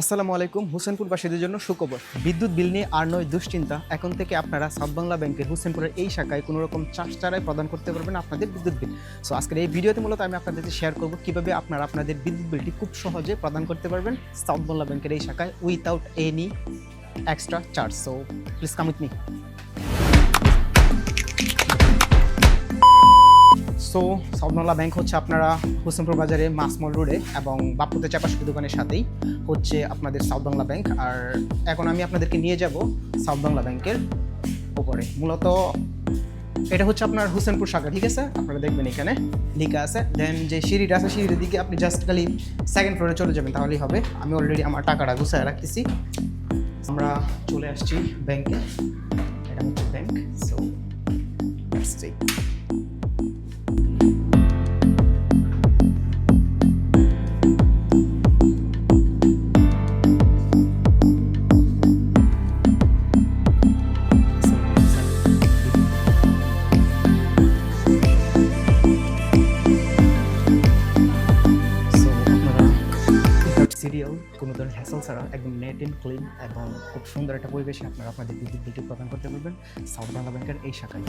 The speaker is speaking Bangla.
আসসালামু আলাইকুম হোসেনপুরবাসীদের জন্য সুখবর। বিদ্যুৎ বিল নিয়ে আর নয়, দুশ্চিন্তা। এখন থেকে আপনারা সাউথ বাংলা ব্যাংকের হোসেনপুরের এই শাখায় কোনো রকম চার্জ ছাড়াই প্রদান করতে পারবেন আপনাদের বিদ্যুৎ বিল। সো আজকের এই ভিডিওতে মূলত আমি আপনাদের শেয়ার করব কীভাবে আপনারা আপনাদের বিদ্যুৎ বিলটি খুব সহজে প্রদান করতে পারবেন সাউথ বাংলা ব্যাংকের এই শাখায় without any extra charge so please come with me so সাউথবাংলা bank হচ্ছে আপনারা হোসেনপুর বাজারে মাসমল রোডে এবং বাপুতে চাপাশুকি দোকানের সাথেই হচ্ছে আপনাদের সাউথ বাংলা ব্যাংক। আর এখন আমি আপনাদেরকে নিয়ে যাব সাউথ বাংলা ব্যাংকের উপরে মূলত এটা হচ্ছে আপনার হোসেনপুর শাখা, ঠিক আছে? আপনারা দেখবেন এখানে লেখা আছে। দেন যে সিঁড়িটা আছে, সিঁড়ির দিকে আপনি জাস্ট খালি সেকেন্ড ফ্লোরে চলে যাবেন, তাহলেই হবে। আমি অলরেডি আমার টাকাটা গুছায় রাখতেছি। আমরা চলে আসছি ব্যাংকে। এটা হচ্ছে ব্যাংক সো সিরিয়াল কোনো ধরনের হ্যাসল ছাড়া একদম নেট এন্ড ক্লিন এবং খুব সুন্দর একটা পরিবেশে আপনারা আপনাদের বিদ্যুৎ প্রদান করতে পারবেন। সাউথ বাংলা ব্যাংকের এই শাখায়।